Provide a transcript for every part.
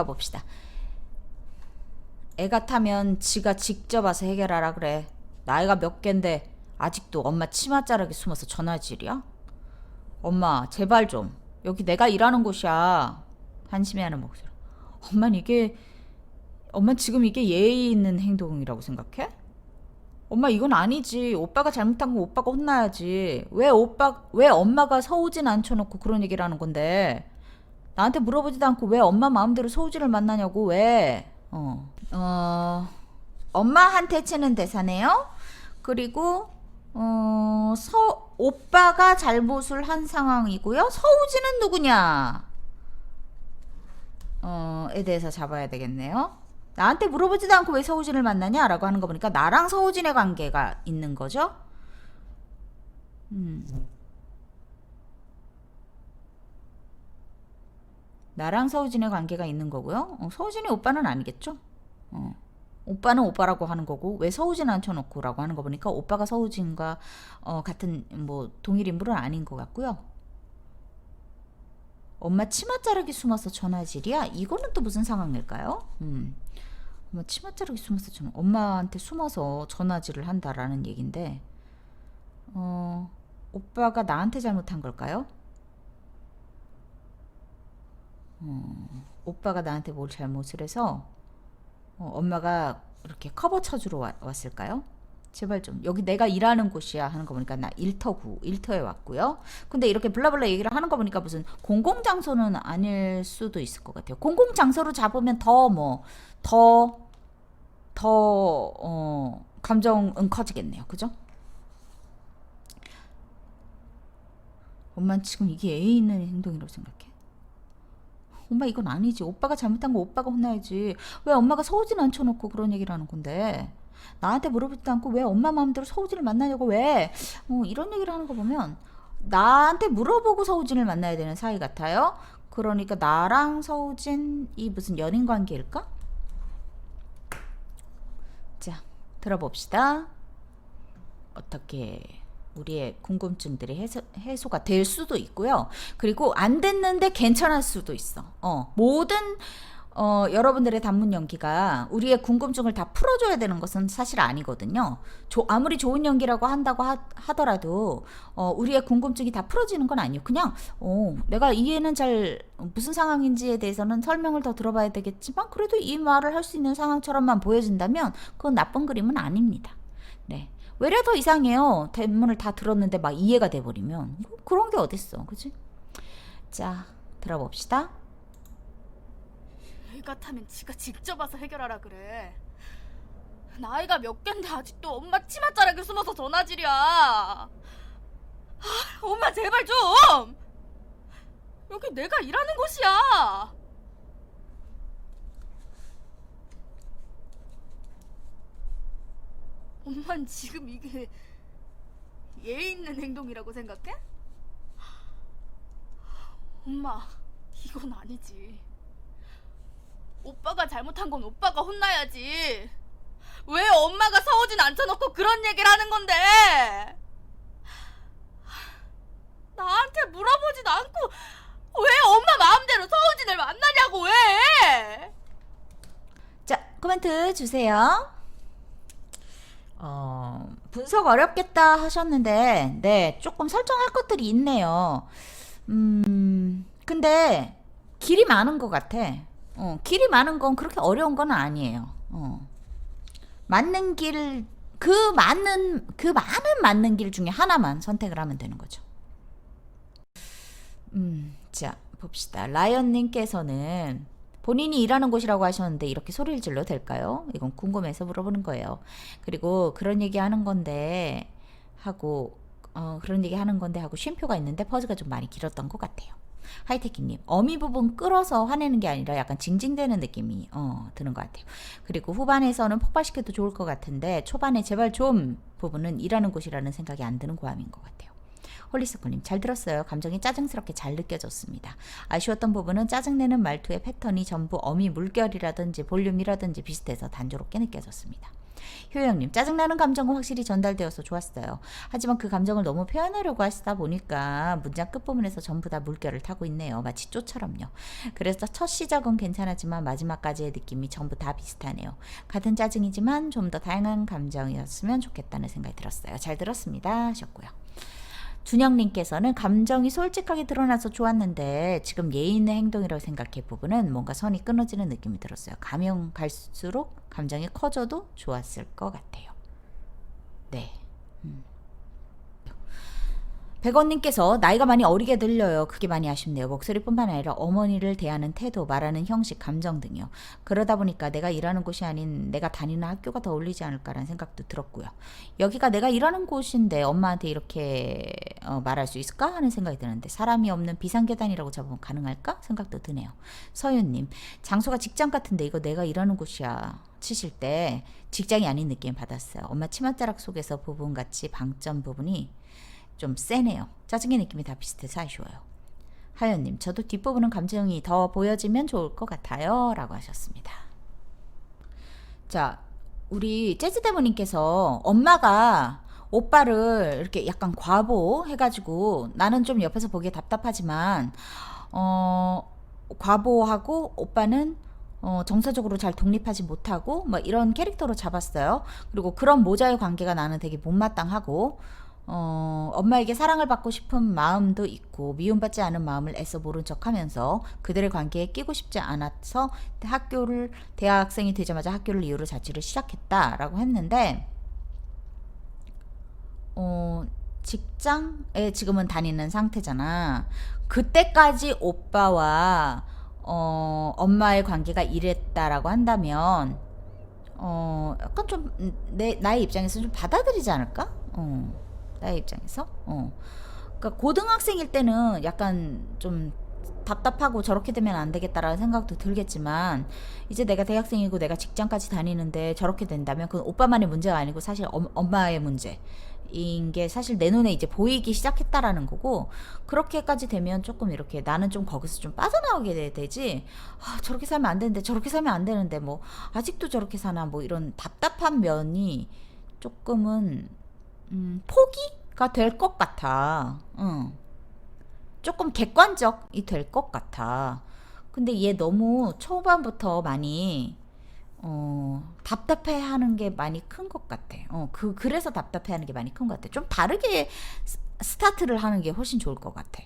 읽어봅시다. 애 같으면 지가 직접 와서 해결하라 그래. 나이가 몇 갠데 아직도 엄마 치맛자락에 숨어서 전화질이야? 엄마 제발 좀 여기 내가 일하는 곳이야. 한심해하는 목소리. 엄만 이게 엄마 지금 이게 예의 있는 행동이라고 생각해? 엄마 이건 아니지. 오빠가 잘못한 건 오빠가 혼나야지. 왜 오빠 왜 엄마가 서우진 앉혀놓고 그런 얘기를 하는 건데? 나한테 물어보지도 않고 왜 엄마 마음대로 서우진을 만나냐고 왜? 어, 어, 엄마한테 치는 대사네요. 그리고 어, 서 오빠가 잘못을 한 상황이고요. 서우진은 누구냐? 어,에 대해서 잡아야 되겠네요. 나한테 물어보지도 않고 왜 서우진을 만나냐 라고 하는 거 보니까 나랑 서우진의 관계가 있는 거죠. 음. 나랑 서우진의 관계가 있는 거고요. 어, 서우진이 오빠는 아니겠죠? 어. 오빠는 오빠라고 하는 거고 왜 서우진 앉혀놓고라고 하는 거 보니까 오빠가 서우진과 어, 같은 뭐 동일 인물은 아닌 것 같고요. 엄마 치마 자르기 숨어서 전화질이야? 이거는 또 무슨 상황일까요? 음. 엄마 치마 자르기 숨어서 전화 엄마한테 숨어서 전화질을 한다라는 얘긴데 어 오빠가 나한테 잘못한 걸까요? 어, 오빠가 나한테 뭘 잘못을 해서 어, 엄마가 이렇게 커버 쳐주러 와- 왔을까요? 제발 좀 여기 내가 일하는 곳이야 하는 거 보니까 나 일터구 일터에 왔고요. 근데 이렇게 블라블라 얘기를 하는 거 보니까 무슨 공공 장소는 아닐 수도 있을 것 같아요. 공공 장소로 잡으면 더 뭐 더 더 어, 감정은 커지겠네요. 그죠? 엄마 지금 이게 예의 있는 행동이라고 생각해? 엄마 이건 아니지. 오빠가 잘못한 거 오빠가 혼나야지. 왜 엄마가 서우진 앉혀놓고 그런 얘기를 하는 건데? 나한테 물어보지도 않고 왜 엄마 마음대로 서우진을 만나냐고 왜? 어, 이런 얘기를 하는 거 보면 나한테 물어보고 서우진을 만나야 되는 사이 같아요. 그러니까 나랑 서우진이 무슨 연인 관계일까? 자, 들어봅시다. 어떻게 우리의 궁금증들이 해소, 해소가 될 수도 있고요. 그리고 안 됐는데 괜찮을 수도 있어. 어, 모든 어, 여러분들의 단문 연기가 우리의 궁금증을 다 풀어줘야 되는 것은 사실 아니거든요. 조, 아무리 좋은 연기라고 한다고 하, 하더라도 어, 우리의 궁금증이 다 풀어지는 건 아니에요. 그냥 어, 내가 이해는 잘 무슨 상황인지에 대해서는 설명을 더 들어봐야 되겠지만 그래도 이 말을 할 수 있는 상황처럼만 보여진다면 그건 나쁜 그림은 아닙니다. 네. 외려 더 이상해요. 대문을 다 들었는데 막 이해가 돼버리면 뭐 그런 게 어딨어, 그지? 자, 들어봅시다. 애 같으면 지가 직접 와서 해결하라 그래. 나이가 몇 갠데 아직도 엄마 치맛자락에 숨어서 전화질이야. 아, 엄마 제발 좀. 여기 내가 일하는 곳이야. 엄만 지금 이게 예의 있는 행동이라고 생각해? 엄마, 이건 아니지. 오빠가 잘못한 건 오빠가 혼나야지. 왜 엄마가 서우진 앉혀놓고 그런 얘기를 하는 건데? 나한테 물어보지도 않고 왜 엄마 마음대로 서우진을 만나냐고 왜? 자, 코멘트 주세요. 어, 분석 어렵겠다 하셨는데, 네, 조금 설정할 것들이 있네요. 음, 근데 길이 많은 것 같아. 어, 길이 많은 건 그렇게 어려운 건 아니에요. 어. 맞는 길, 그 많은, 그 많은 맞는 길 중에 하나만 선택을 하면 되는 거죠. 음, 자, 봅시다. 라이언님께서는 본인이 일하는 곳이라고 하셨는데 이렇게 소리를 질러 될까요? 이건 궁금해서 물어보는 거예요. 그리고 그런 얘기 하는 건데 하고 어, 그런 얘기 하는 건데 하고 쉼표가 있는데 퍼즈가 좀 많이 길었던 것 같아요. 하이테킹님 어미 부분 끌어서 화내는 게 아니라 약간 징징대는 느낌이 어, 드는 것 같아요. 그리고 후반에서는 폭발시켜도 좋을 것 같은데 초반에 제발 좀 부분은 일하는 곳이라는 생각이 안 드는 고함인 것 같아요. 홀리스코님 잘 들었어요. 감정이 짜증스럽게 잘 느껴졌습니다. 아쉬웠던 부분은 짜증내는 말투의 패턴이 전부 어미 물결이라든지 볼륨이라든지 비슷해서 단조롭게 느껴졌습니다. 효영님, 짜증나는 감정은 확실히 전달되어서 좋았어요. 하지만 그 감정을 너무 표현하려고 하시다 보니까 문장 끝부분에서 전부 다 물결을 타고 있네요. 마치 쪼처럼요. 그래서 첫 시작은 괜찮았지만 마지막까지의 느낌이 전부 다 비슷하네요. 같은 짜증이지만 좀 더 다양한 감정이었으면 좋겠다는 생각이 들었어요. 잘 들었습니다. 하셨고요. 준영님께서는 감정이 솔직하게 드러나서 좋았는데 지금 예의 있는 행동이라고 생각해 부분은 뭔가 선이 끊어지는 느낌이 들었어요. 가면 갈수록 감정이 커져도 좋았을 것 같아요. 네. 백원님께서 나이가 많이 어리게 들려요. 그게 많이 아쉽네요. 목소리뿐만 아니라 어머니를 대하는 태도, 말하는 형식, 감정 등이요. 그러다 보니까 내가 일하는 곳이 아닌 내가 다니는 학교가 더 어울리지 않을까라는 생각도 들었고요. 여기가 내가 일하는 곳인데 엄마한테 이렇게 어, 말할 수 있을까 하는 생각이 드는데 사람이 없는 비상계단이라고 잡으면 가능할까 생각도 드네요. 서윤님 장소가 직장 같은데 이거 내가 일하는 곳이야 치실 때 직장이 아닌 느낌 받았어요. 엄마 치맛자락 속에서 부분같이 방점 부분이 좀 세네요. 짜증의 느낌이 다 비슷해서 아쉬워요. 하연님, 저도 뒷부분은 감정이 더 보여지면 좋을 것 같아요. 라고 하셨습니다. 자, 우리 재즈대모님께서 엄마가 오빠를 이렇게 약간 과보 해가지고 나는 좀 옆에서 보기에 답답하지만, 어, 과보하고 오빠는 어, 정서적으로 잘 독립하지 못하고 뭐 이런 캐릭터로 잡았어요. 그리고 그런 모자의 관계가 나는 되게 못마땅하고 어, 엄마에게 사랑을 받고 싶은 마음도 있고 미움받지 않은 마음을 애써 모른 척하면서 그들의 관계에 끼고 싶지 않아서 학교를 대학생이 되자마자 학교를 이유로 자취를 시작했다라고 했는데 어, 직장에 지금은 다니는 상태잖아. 그때까지 오빠와 어, 엄마의 관계가 이랬다라고 한다면 어, 약간 좀 내 나의 입장에서 좀 받아들이지 않을까? 어. 나의 입장에서. 어. 그러니까 고등학생일 때는 약간 좀 답답하고 저렇게 되면 안 되겠다라는 생각도 들겠지만 이제 내가 대학생이고 내가 직장까지 다니는데 저렇게 된다면 그건 오빠만의 문제가 아니고 사실 엄, 엄마의 문제 인 게 사실 내 눈에 이제 보이기 시작했다라는 거고 그렇게까지 되면 조금 이렇게 나는 좀 거기서 좀 빠져나오게 돼- 되지 아, 저렇게 살면 안 되는데 저렇게 살면 안 되는데 뭐 아직도 저렇게 사나 뭐 이런 답답한 면이 조금은 음, 포기가 될 것 같아. 응. 조금 객관적이 될 것 같아. 근데 얘 너무 초반부터 많이 어, 답답해 하는 게 많이 큰 것 같아. 어, 그 그래서 답답해 하는 게 많이 큰 것 같아. 좀 다르게 스- 스타트를 하는 게 훨씬 좋을 것 같아.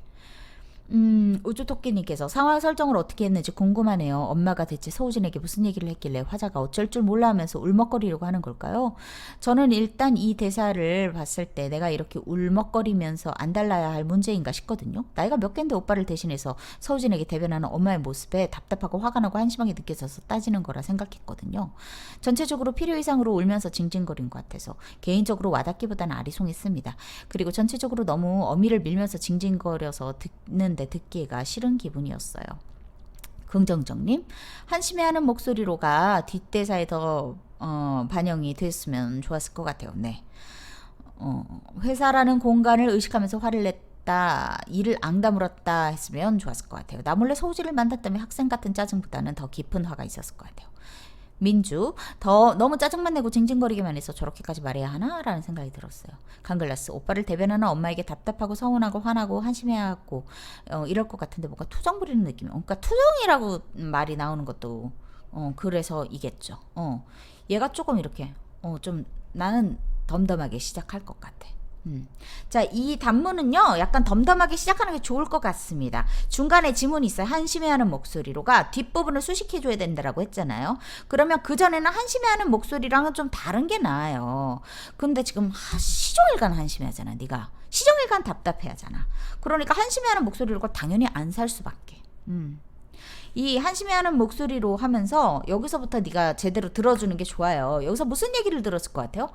음, 우주토끼님께서 상황 설정을 어떻게 했는지 궁금하네요. 엄마가 대체 서우진에게 무슨 얘기를 했길래 화자가 어쩔 줄 몰라 하면서 울먹거리려고 하는 걸까요? 저는 일단 이 대사를 봤을 때 내가 이렇게 울먹거리면서 안 달라야 할 문제인가 싶거든요. 나이가 몇 갠데 오빠를 대신해서 서우진에게 대변하는 엄마의 모습에 답답하고 화가 나고 한심하게 느껴져서 따지는 거라 생각했거든요. 전체적으로 필요 이상으로 울면서 징징거린 것 같아서 개인적으로 와닿기보다는 아리송했습니다. 그리고 전체적으로 너무 어미를 밀면서 징징거려서 듣는 데 듣기가 싫은 기분이었어요. 긍정적님 한심해하는 목소리로가 뒷대사에 더 어, 반영이 됐으면 좋았을 것 같아요. 네. 어, 회사라는 공간을 의식하면서 화를 냈다, 일을 앙다물었다 했으면 좋았을 것 같아요. 나 몰래 소우지를 만났다면 학생 같은 짜증보다는 더 깊은 화가 있었을 것 같아요. 민주 더 너무 짜증만 내고 징징거리기만 해서 저렇게까지 말해야 하나 라는 생각이 들었어요. 강글라스 오빠를 대변하는 엄마에게 답답하고 서운하고 화나고 한심해하고 어, 이럴 것 같은데 뭔가 투정 부리는 느낌. 그러니까 투정이라고 말이 나오는 것도 어, 그래서 이겠죠. 어, 얘가 조금 이렇게 어, 좀 나는 덤덤하게 시작할 것 같아. 음. 자, 이 단문은요, 약간 덤덤하게 시작하는 게 좋을 것 같습니다. 중간에 지문이 있어요. 한심해 하는 목소리로가 뒷부분을 수식해줘야 된다라고 했잖아요. 그러면 그전에는 한심해 하는 목소리랑은 좀 다른 게 나아요. 근데 지금 하, 시종일관 한심해 하잖아, 네가. 시종일관 답답해 하잖아. 그러니까 한심해 하는 목소리로가 당연히 안 살 수밖에. 음. 이 한심해하는 목소리로 하면서 여기서부터 네가 제대로 들어주는 게 좋아요. 여기서 무슨 얘기를 들었을 것 같아요?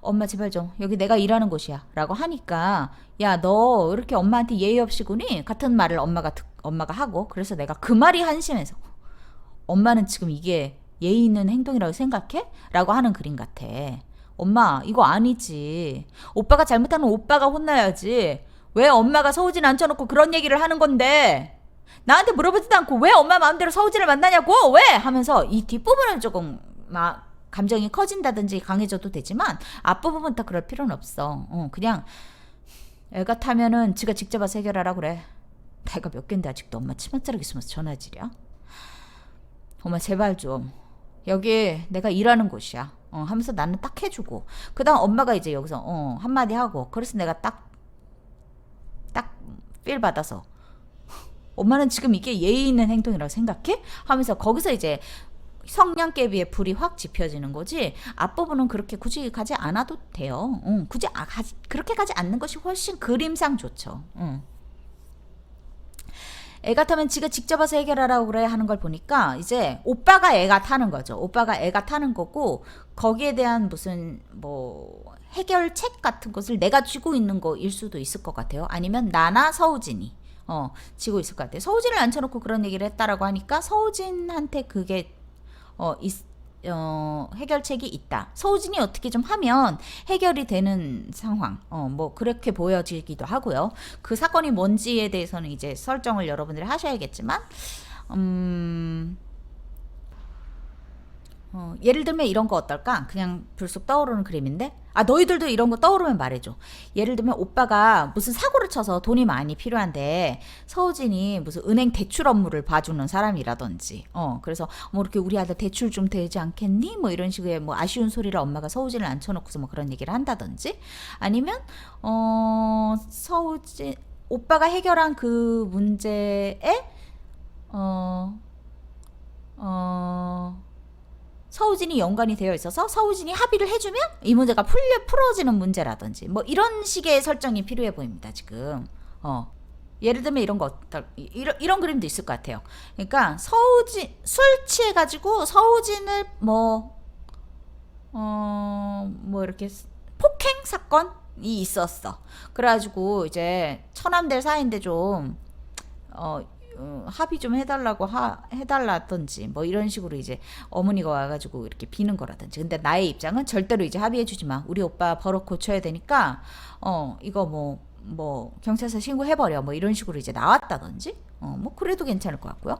엄마 제발 좀 여기 내가 일하는 곳이야 라고 하니까 야 너 이렇게 엄마한테 예의 없이 구니 같은 말을 엄마가 듣, 엄마가 하고 그래서 내가 그 말이 한심해서 엄마는 지금 이게 예의 있는 행동이라고 생각해? 라고 하는 그림 같아 엄마 이거 아니지 오빠가 잘못하면 오빠가 혼나야지 왜 엄마가 서우진 앉혀놓고 그런 얘기를 하는 건데 나한테 물어보지도 않고 왜 엄마 마음대로 서우진을 만나냐고 왜 하면서 이 뒷부분을 조금 막 감정이 커진다든지 강해져도 되지만 앞부분은 다 그럴 필요는 없어. 어, 그냥 애 같으면은 지가 직접 와서 해결하라 그래. 내가 몇 갠데 아직도 엄마 치맛자락이 숨어서 전화질이야? 엄마 제발 좀 여기 내가 일하는 곳이야. 어, 하면서 나는 딱 해주고 그다음 엄마가 이제 여기서 어, 한마디 하고 그래서 내가 딱 딱 필 받아서 엄마는 지금 이게 예의 있는 행동이라고 생각해? 하면서 거기서 이제 성냥개비에 불이 확 지펴지는 거지 앞부분은 그렇게 굳이 가지 않아도 돼요. 응, 굳이 아, 가지, 그렇게 가지 않는 것이 훨씬 그림상 좋죠. 응. 애 같으면 지가 직접 와서 해결하라고 그래 하는 걸 보니까 이제 오빠가 애가 타는 거죠. 오빠가 애가 타는 거고 거기에 대한 무슨 뭐 해결책 같은 것을 내가 쥐고 있는 거일 수도 있을 것 같아요. 아니면 나나 서우진이 어 쥐고 있을 것 같아요. 서우진을 앉혀놓고 그런 얘기를 했다라고 하니까 서우진한테 그게 어, 있, 어, 해결책이 있다. 서우진이 어떻게 좀 하면 해결이 되는 상황. 어, 뭐, 그렇게 보여지기도 하고요. 그 사건이 뭔지에 대해서는 이제 설정을 여러분들이 하셔야겠지만, 음, 어, 예를 들면 이런 거 어떨까? 그냥 불쑥 떠오르는 그림인데? 아, 너희들도 이런 거 떠오르면 말해줘. 예를 들면 오빠가 무슨 사고를 쳐서 돈이 많이 필요한데 서우진이 무슨 은행 대출 업무를 봐주는 사람이라든지, 어, 그래서 뭐 이렇게 우리 아들 대출 좀 되지 않겠니? 뭐 이런 식의 뭐 아쉬운 소리를 엄마가 서우진을 앉혀놓고서 뭐 그런 얘기를 한다든지 아니면, 어, 서우진, 오빠가 해결한 그 문제에, 어, 어, 서우진이 연관이 되어 있어서 서우진이 합의를 해주면 이 문제가 풀려 풀어지는 문제라든지 뭐 이런 식의 설정이 필요해 보입니다 지금. 어. 예를 들면 이런 거 이런 이런 그림도 있을 것 같아요. 그러니까 서우진 술 취해 가지고 서우진을 뭐 어, 뭐 이렇게 폭행 사건이 있었어. 그래가지고 이제 처남들 사이인데 좀 어, 어, 합의 좀 해달라고 하, 해달라든지 뭐 이런 식으로 이제 어머니가 와가지고 이렇게 비는 거라든지. 근데 나의 입장은 절대로 이제 합의해주지 마. 우리 오빠 버릇 고쳐야 되니까 어 이거 뭐뭐 경찰서 신고해버려. 뭐 이런 식으로 이제 나왔다든지. 어 뭐 그래도 괜찮을 것 같고요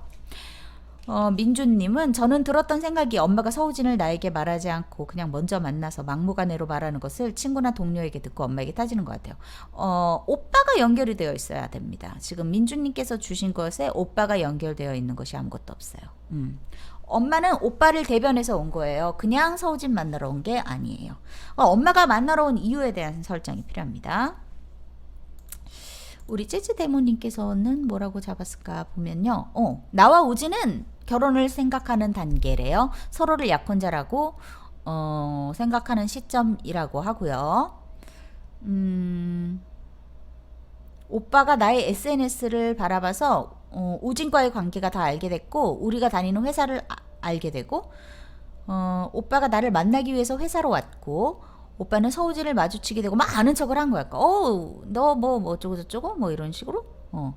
어, 민주님은 저는 들었던 생각이 엄마가 서우진을 나에게 말하지 않고 그냥 먼저 만나서 막무가내로 말하는 것을 친구나 동료에게 듣고 엄마에게 따지는 것 같아요. 어, 오빠가 연결이 되어 있어야 됩니다. 지금 민주님께서 주신 것에 오빠가 연결되어 있는 것이 아무것도 없어요. 음. 엄마는 오빠를 대변해서 온 거예요. 그냥 서우진 만나러 온 게 아니에요. 어, 엄마가 만나러 온 이유에 대한 설정이 필요합니다. 우리 재즈 데모님께서는 뭐라고 잡았을까 보면요. 어, 나와 우진은 결혼을 생각하는 단계래요. 서로를 약혼자라고 어, 생각하는 시점이라고 하고요. 음, 오빠가 나의 SNS를 바라봐서 어, 우진과의 관계가 다 알게 됐고 우리가 다니는 회사를 아- 알게 되고 어, 오빠가 나를 만나기 위해서 회사로 왔고 오빠는 서우진을 마주치게 되고 막 아는 척을 한 거야. 어우, 너뭐뭐 어쩌고 저쩌고 뭐 이런 식으로. 어.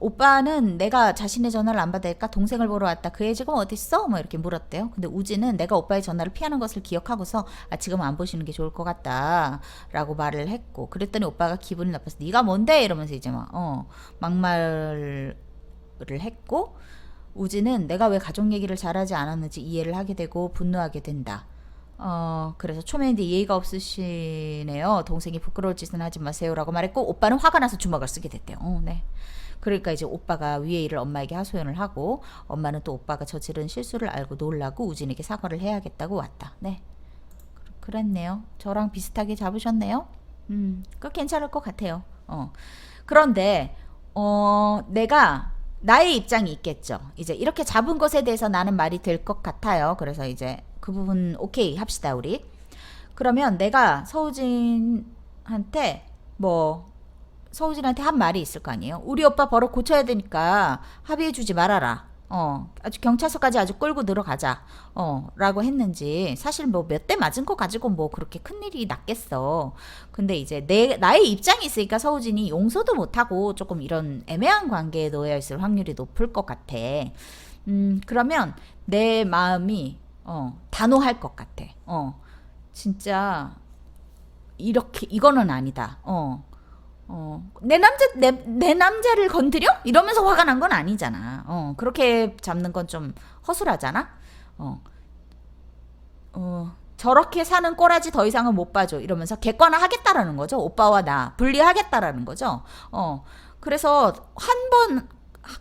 오빠는 내가 자신의 전화를 안 받으니까 동생을 보러 왔다. 그 애 지금 어디 있어? 뭐 이렇게 물었대요. 근데 우진은 내가 오빠의 전화를 피하는 것을 기억하고서 아 지금 안 보시는 게 좋을 것 같다라고 말을 했고 그랬더니 오빠가 기분이 나빠서 네가 뭔데 이러면서 이제 막 어, 막말을 했고 우진은 내가 왜 가족 얘기를 잘하지 않았는지 이해를 하게 되고 분노하게 된다. 어, 그래서 초면인데 예의가 없으시네요. 동생이 부끄러울 짓은 하지 마세요라고 말했고 오빠는 화가 나서 주먹을 쓰게 됐대요. 어, 네. 그러니까 이제 오빠가 위의 일을 엄마에게 하소연을 하고 엄마는 또 오빠가 저지른 실수를 알고 놀라고 우진에게 사과를 해야겠다고 왔다. 네. 그- 그랬네요. 저랑 비슷하게 잡으셨네요. 음, 그 괜찮을 것 같아요. 어. 그런데 어, 내가 나의 입장이 있겠죠. 이제 이렇게 잡은 것에 대해서 나는 말이 될 것 같아요. 그래서 이제 그 부분 오케이 합시다 우리. 그러면 내가 서우진한테 뭐 서우진한테 한 말이 있을 거 아니에요. 우리 오빠 버릇 고쳐야 되니까 합의해주지 말아라. 어, 아주 경찰서까지 아주 끌고 들어가자. 어, 라고 했는지, 사실 뭐 몇 대 맞은 거 가지고 뭐 그렇게 큰일이 났겠어. 근데 이제 내, 나의 입장이 있으니까 서우진이 용서도 못하고 조금 이런 애매한 관계에 놓여 있을 확률이 높을 것 같아. 음, 그러면 내 마음이, 어, 단호할 것 같아. 어, 진짜, 이렇게, 이거는 아니다. 어, 어, 내 남자, 내, 내 남자를 건드려? 이러면서 화가 난 건 아니잖아. 어, 그렇게 잡는 건 좀 허술하잖아? 어. 어, 저렇게 사는 꼬라지 더 이상은 못 봐줘. 이러면서 객관화 하겠다라는 거죠. 오빠와 나. 분리하겠다라는 거죠. 어, 그래서 한 번,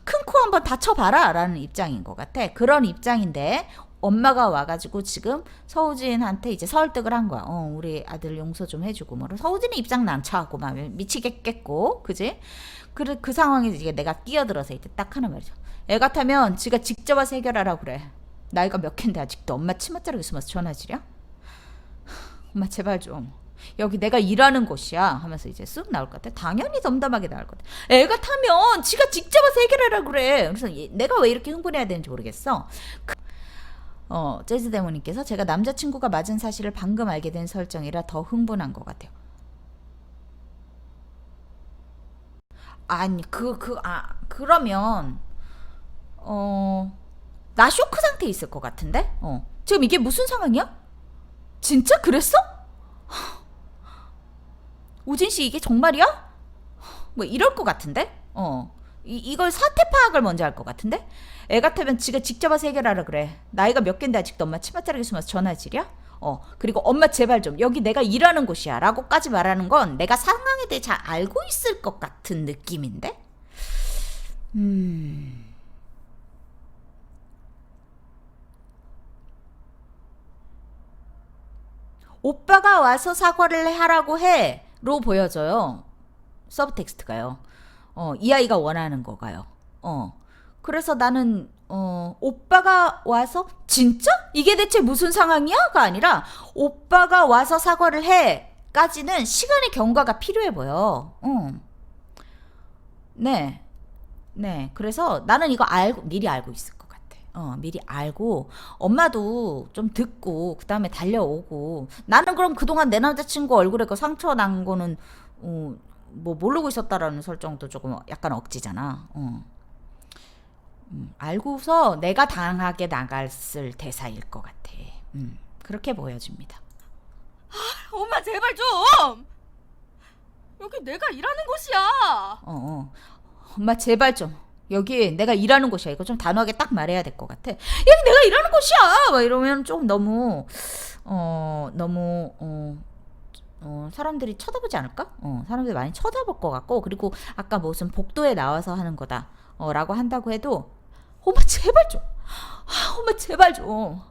큰 코 한 번 다쳐봐라. 라는 입장인 것 같아. 그런 입장인데, 엄마가 와가지고 지금 서우진한테 이제 설득을 한 거야. 어, 우리 아들 용서 좀 해주고. 뭐. 서우진이 입장 난처하고 막 미치겠겠고. 그지? 그, 그 상황에 이제 내가 끼어들어서 이제 딱 하는 말이죠. 애 같으면 지가 직접 와서 해결하라고 그래. 나이가 몇 캔데 아직도 엄마 치맛자락에 숨어서 전화질이야? 엄마 제발 좀 여기 내가 일하는 곳이야 하면서 이제 쓱 나올 것 같아 당연히 덤덤하게 나올 것 같아 애가 타면 지가 직접 와서 해결하라 그래 그래서 얘- 내가 왜 이렇게 흥분해야 되는지 모르겠어 그- 어 재즈 대모님께서 제가 남자친구가 맞은 사실을 방금 알게 된 설정이라 더 흥분한 것 같아요 아니 그 그 아 그러면 어 나 쇼크 상태에 있을 것 같은데 어 지금 이게 무슨 상황이야? 진짜 그랬어? 우진 씨 이게 정말이야? 뭐 이럴 것 같은데? 어. 이, 이걸 사태 파악을 먼저 할 것 같은데? 애 같으면 지가 직접 와서 해결하라 그래. 나이가 몇 갠데 아직도 엄마 치맛자락에 숨어서 전화질이야? 어. 그리고 엄마 제발 좀 여기 내가 일하는 곳이야. 라고까지 말하는 건 내가 상황에 대해 잘 알고 있을 것 같은 느낌인데? 음. 오빠가 와서 사과를 하라고 해로 보여져요. 서브텍스트가요. 어, 이 아이가 원하는 거가요. 어. 그래서 나는 어, 오빠가 와서 진짜 이게 대체 무슨 상황이야가 아니라 오빠가 와서 사과를 해까지는 시간의 경과가 필요해 보여. 어. 네. 네. 그래서 나는 이거 알고 미리 알고 있을 것 같아. 어, 미리 알고 엄마도 좀 듣고 그다음에 달려오고 나는 그럼 그동안 내 남자친구 얼굴에 그 상처 난 거는 어, 뭐 모르고 있었다라는 설정도 조금 약간 억지잖아. 어. 음, 알고서 내가 당하게 나갔을 대사일 것 같아. 음, 그렇게 보여집니다. 엄마 제발 좀. 여기 내가 일하는 곳이야. 어, 어. 엄마 제발 좀 여기 내가 일하는 곳이야. 이거 좀 단호하게 딱 말해야 될 것 같아. 여기 내가 일하는 곳이야. 막 이러면 좀 너무 어 너무 어. 어, 사람들이 쳐다보지 않을까? 어, 사람들이 많이 쳐다볼 것 같고, 그리고 아까 무슨 복도에 나와서 하는 거다, 어, 라고 한다고 해도, 엄마 제발 좀, 아, 엄마 제발 좀,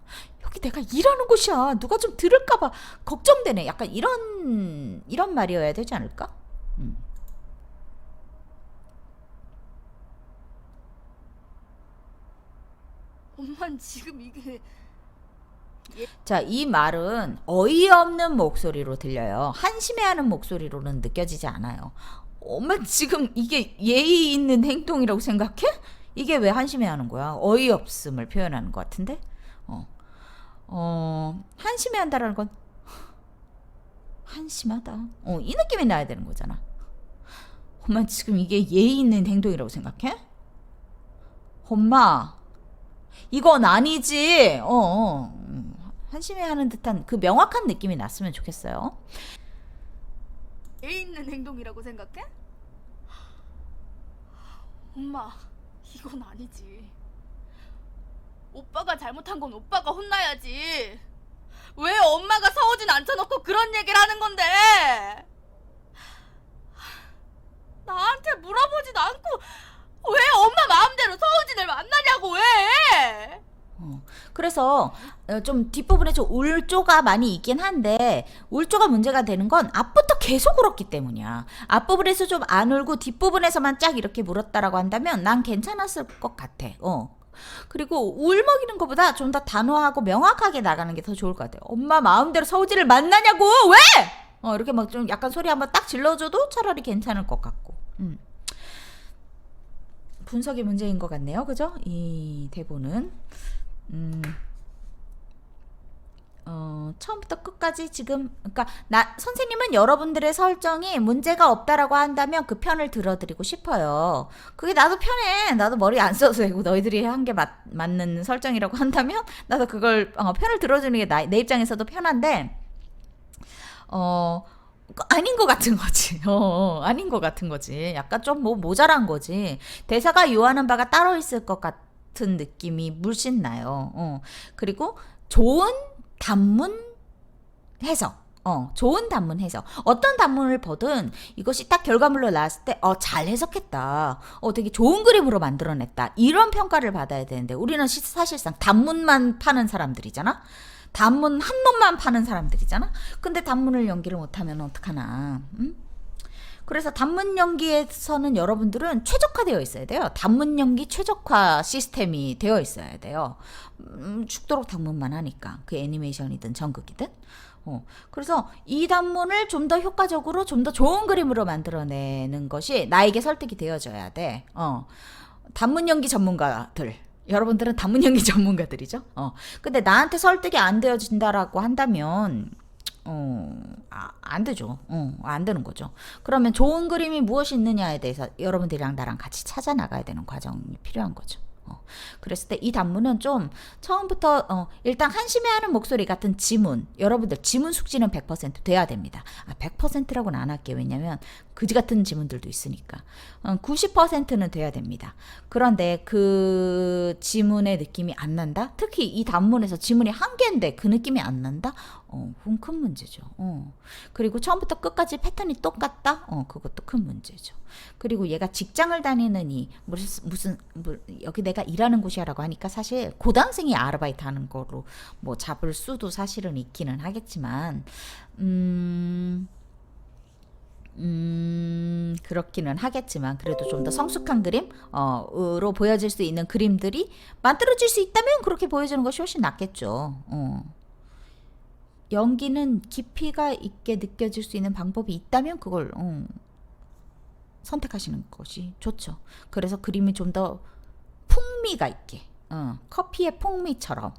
여기 내가 일하는 곳이야. 누가 좀 들을까 봐 걱정되네. 약간 이런, 이런 말이어야 되지 않을까? 음. 엄만 지금 이게 자, 이 말은 어이없는 목소리로 들려요. 한심해하는 목소리로는 느껴지지 않아요. 엄마 지금 이게 예의 있는 행동이라고 생각해? 이게 왜 한심해하는 거야? 어이없음을 표현하는 것 같은데? 어, 어 한심해한다라는 건 한심하다. 어, 이 느낌이 나야 되는 거잖아. 엄마 지금 이게 예의 있는 행동이라고 생각해? 엄마, 이건 아니지. 어, 어. 음, 한심해하는 듯한 그 명확한 느낌이 났으면 좋겠어요. 애 있는 행동이라고 생각해? 엄마, 이건 아니지. 오빠가 잘못한 건 오빠가 혼나야지. 왜 엄마가 서우진 앉혀놓고 그런 얘기를 하는 건데? 나한테 물어보지도 않고 왜 엄마 마음대로 서우진을 만나냐고 왜? 어. 그래서 어, 좀 뒷부분에 좀 울조가 많이 있긴 한데 울조가 문제가 되는 건 앞부터 계속 울었기 때문이야. 앞부분에서 좀 안 울고 뒷부분에서만 쫙 이렇게 물었다라고 한다면 난 괜찮았을 것 같아. 어. 그리고 울먹이는 것보다 좀 더 단호하고 명확하게 나가는 게 더 좋을 것 같아요. 엄마 마음대로 서우지를 만나냐고 왜? 어 이렇게 막 좀 약간 소리 한번 딱 질러줘도 차라리 괜찮을 것 같고. 음. 분석의 문제인 것 같네요. 그죠? 이 대본은. 음. 어, 처음부터 끝까지 지금 그러니까 나 선생님은 여러분들의 설정이 문제가 없다라고 한다면 그 편을 들어드리고 싶어요. 그게 나도 편해. 나도 머리 안 써도 되고 너희들이 한 게 맞는 설정이라고 한다면 나도 그걸 어, 편을 들어주는 게 내 입장에서도 편한데 어 아닌 것 같은 거지. 어, 어, 아닌 것 같은 거지. 약간 좀 뭐 모자란 거지. 대사가 요하는 바가 따로 있을 것 같 은 느낌이 물씬 나요. 어. 그리고 좋은 단문 해석. 어, 좋은 단문 해석. 어떤 단문을 보든 이것이 딱 결과물로 나왔을 때, 어, 잘 해석했다. 어, 되게 좋은 그림으로 만들어냈다. 이런 평가를 받아야 되는데, 우리는 시- 사실상 단문만 파는 사람들이잖아? 단문 한 놈만 파는 사람들이잖아? 근데 단문을 연기를 못하면 어떡하나. 응? 그래서 단문 연기에서는 여러분들은 최적화되어 있어야 돼요. 단문 연기 최적화 시스템이 되어 있어야 돼요. 음, 죽도록 단문만 하니까. 그 애니메이션이든 전극이든. 어, 그래서 이 단문을 좀 더 효과적으로 좀 더 좋은 그림으로 만들어내는 것이 나에게 설득이 되어져야 돼. 어, 단문 연기 전문가들. 여러분들은 단문 연기 전문가들이죠. 어, 근데 나한테 설득이 안 되어진다라고 한다면, 어, 아, 안 되죠. 어, 안 되는 거죠. 그러면 좋은 그림이 무엇이 있느냐에 대해서 여러분들이랑 나랑 같이 찾아 나가야 되는 과정이 필요한 거죠. 어, 그랬을 때 이 단문은 좀 처음부터 어, 일단 한심해하는 목소리 같은 지문 여러분들 지문 숙지는 100% 돼야 됩니다. 아, 100%라고는 안 할게요. 왜냐면 그지 같은 지문들도 있으니까 어, 90%는 돼야 됩니다. 그런데 그 지문의 느낌이 안 난다? 특히 이 단문에서 지문이 한 개인데 그 느낌이 안 난다? 어, 그건 큰 문제죠. 어. 그리고 처음부터 끝까지 패턴이 똑같다? 어, 그것도 큰 문제죠. 그리고 얘가 직장을 다니느니 무슨 무슨 뭐, 여기 내가 일하는 곳이야라고 하니까 사실 고등학생이 아르바이트 하는 거로 뭐 잡을 수도 사실은 있기는 하겠지만 음 음, 그렇기는 하겠지만, 그래도 좀 더 성숙한 그림, 어, 으로 보여질 수 있는 그림들이 만들어질 수 있다면 그렇게 보여주는 것이 훨씬 낫겠죠. 어. 연기는 깊이가 있게 느껴질 수 있는 방법이 있다면 그걸, 어, 선택하시는 것이 좋죠. 그래서 그림이 좀 더 풍미가 있게, 어, 커피의 풍미처럼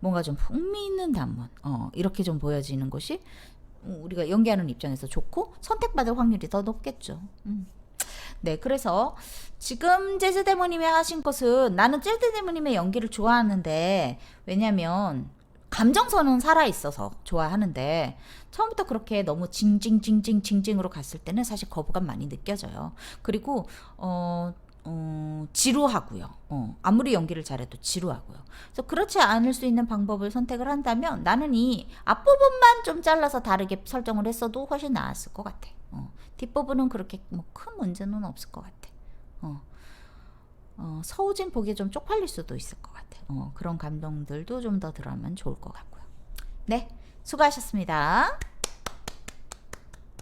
뭔가 좀 풍미 있는 단문, 어, 이렇게 좀 보여지는 것이 음, 우리가 연기하는 입장에서 좋고 선택받을 확률이 더 높겠죠. 음. 네, 그래서 지금 재즈 대모님이 하신 것은 나는 재즈 대모님의 연기를 좋아하는데 왜냐면 감정선은 살아 있어서 좋아하는데 처음부터 그렇게 너무 징징징징 징징으로 갔을 때는 사실 거부감 많이 느껴져요. 그리고 어, 어 지루하고요. 어, 아무리 연기를 잘해도 지루하고요. 그래서 그렇지 않을 수 있는 방법을 선택을 한다면 나는 이 앞부분만 좀 잘라서 다르게 설정을 했어도 훨씬 나았을 것 같아. 어, 뒷부분은 그렇게 뭐 큰 문제는 없을 것 같아. 어, 어, 서우진 보기에 좀 쪽팔릴 수도 있을 것 같아. 어, 그런 감정들도 좀 더 들어가면 좋을 것 같고요. 네, 수고하셨습니다.